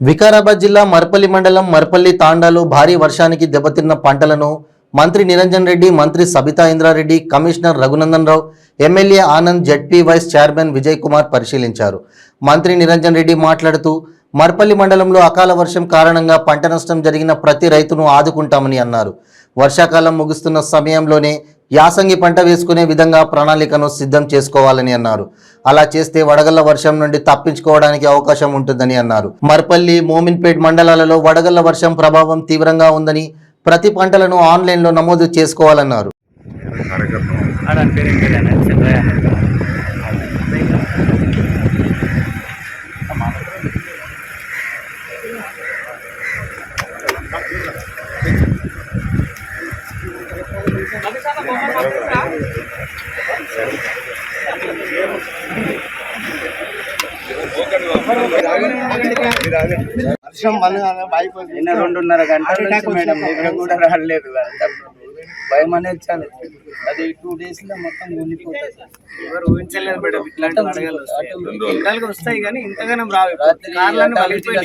వికారాబాద్ జిల్లా మర్పల్లి మండలం మర్పల్లి తాండాలో భారీ వర్షానికి దెబ్బతిన్న పంటలను మంత్రి నిరంజన్ రెడ్డి మంత్రి Sabitha Indra Reddy commissioner Raghunandan Rao MLA Anand ZP vice chairman Vijay Kumar పరిశీలించారు. మంత్రి నిరంజన్ రెడ్డి మాట్లాడుతూ మర్పల్లి మండలంలో అకాల వర్షం కారణంగా పంట నష్టం జరిగిన ప్రతి రైతును ఆదుకుంటామని అన్నారు. వర్షాకాలం ముగుస్తున్న సమయంలోనే యాసంగి పంట వేసుకునే విధంగా ప్రణాళికను సిద్ధం చేసుకోవాలని అన్నారు. అలా చేస్తే వడగళ్ళ వర్షం నుండి తప్పించుకోవడానికి అవకాశం ఉంటుందని అన్నారు. మర్పల్లి మోమిన్పేట్ మండలాలలో వడగళ్ళ వర్షం ప్రభావం తీవ్రంగా ఉందని ప్రతి పంటలను ఆన్లైన్లో నమోదు చేసుకోవాలన్నారు. వర్షం నిన్న రెండున్నర గంటల నుంచి మేడం నిద్ర కూడా రాలేదు. భయం అనేది చాలా. అది టూ డేస్లో మొత్తం ఉండిపోతుంది. ఎవరు ఊహించలేదు మేడం ఇట్లాంటి వడగళ్ళు వస్తాయి వస్తాయి కానీ ఇంతగానం రావు.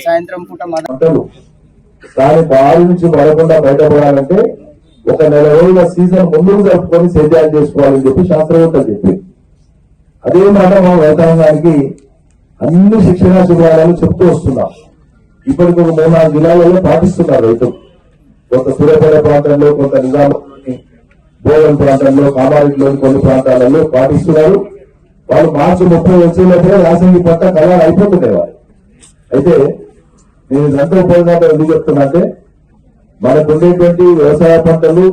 సాయంత్రం పూట పంటలు దాని నుంచి పడకుండా బయటపడాలంటే ఒక నెల రోజుల సీజన్ ముందుకు జరుపుకొని సేద్యాలు చేసుకోవాలని చెప్పి శాస్త్రవేత్తలు చెప్పి అదే మాట మా వ్యవసాయానికి అన్ని శిక్షణ శిబిరాలు చెప్తూ వస్తున్నాం. ఇప్పటికి ఒక మూడు నాలుగు జిల్లాలలో పాటిస్తున్నారు రైతులు. కొంత సూర్యాపేట ప్రాంతంలో కొంత నిజామాబాద్లోని బోధన్ ప్రాంతంలో కామారెడ్డిలోని కొన్ని ప్రాంతాలలో పాటిస్తున్నారు. వాళ్ళు మార్చి ముప్పై వచ్చేటప్పుడే యాసంగి పంట కళాలు అయిపోతున్నాయి వాళ్ళు. అయితే నేను ఇదంతా ఉపయోగంగా ఎందుకు చెప్తున్నా అంటే మనకు ఉండేటువంటి వ్యవసాయ పంటలు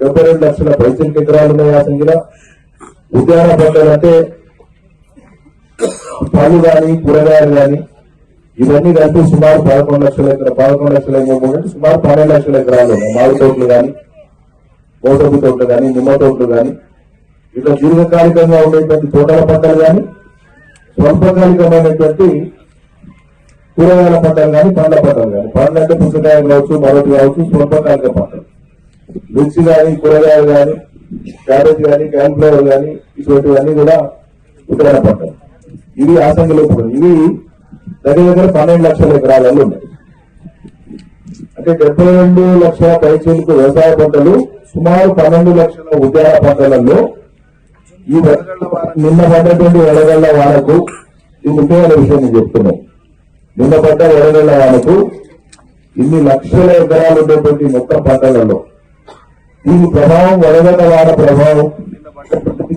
డెబ్బై రెండు లక్షల పైసలు ఎకరాలు ఉన్నాయి యాసంగిలో ఉద్యాన పంటలు అంటే పళ్ళు కానీ కూరగాయలు కానీ ఇవన్నీ కలిపి సుమారు పదకొండు లక్షల ఎకరా పదకొండు లక్షల ఎకరాలు సుమారు పన్నెండు లక్షల ఎకరాలు ఉన్నాయి. మామిడి తోటలు కానీ మోసపు తోటలు కానీ నిమ్మ తోటలు కానీ ఇట్లా దీర్ఘకాలికంగా ఉండేటువంటి తోటల పంటలు కానీ స్వల్పకాలికమైనటువంటి కూరగాయల పంటలు కానీ పండ్ల పంటలు కానీ. పండ్లు అంటే పుచ్చకాయలు కావచ్చు మరొకటి కావచ్చు స్వల్పకాలిక పంటలు. మిర్చి కానీ కూరగాయలు కానీ క్యాబేజ్ కానీ క్యాలిఫ్లవర్ కానీ ఇటువంటివన్నీ కూడా ఉత్తరాయణ పంటలు. ఇవి ఆసంగిలో కూడా ఇవి దగ్గర దగ్గర పన్నెండు లక్షల ఎకరాలలో ఉన్నాయి. అంటే డెబ్బై రెండు లక్షల పైచీలకు వ్యవసాయ పంటలు సుమారు పన్నెండు లక్షల ఉద్యాన పంటలలో ఈ వడగళ్ళ వాన- నిన్న పడ్డటువంటి వడగళ్ళ వారకు ఇది ముఖ్యమైన విషయం నేను చెప్తున్నాను. నిన్న పడ్డ వడగళ్ళ వానకు ఇన్ని లక్షల ఎకరాలు ఉండేటువంటి మొత్తం పంటలలో. దీని ప్రభావం వడగళ్ళ వాన ప్రభావం. నిన్న పడ్డటువంటి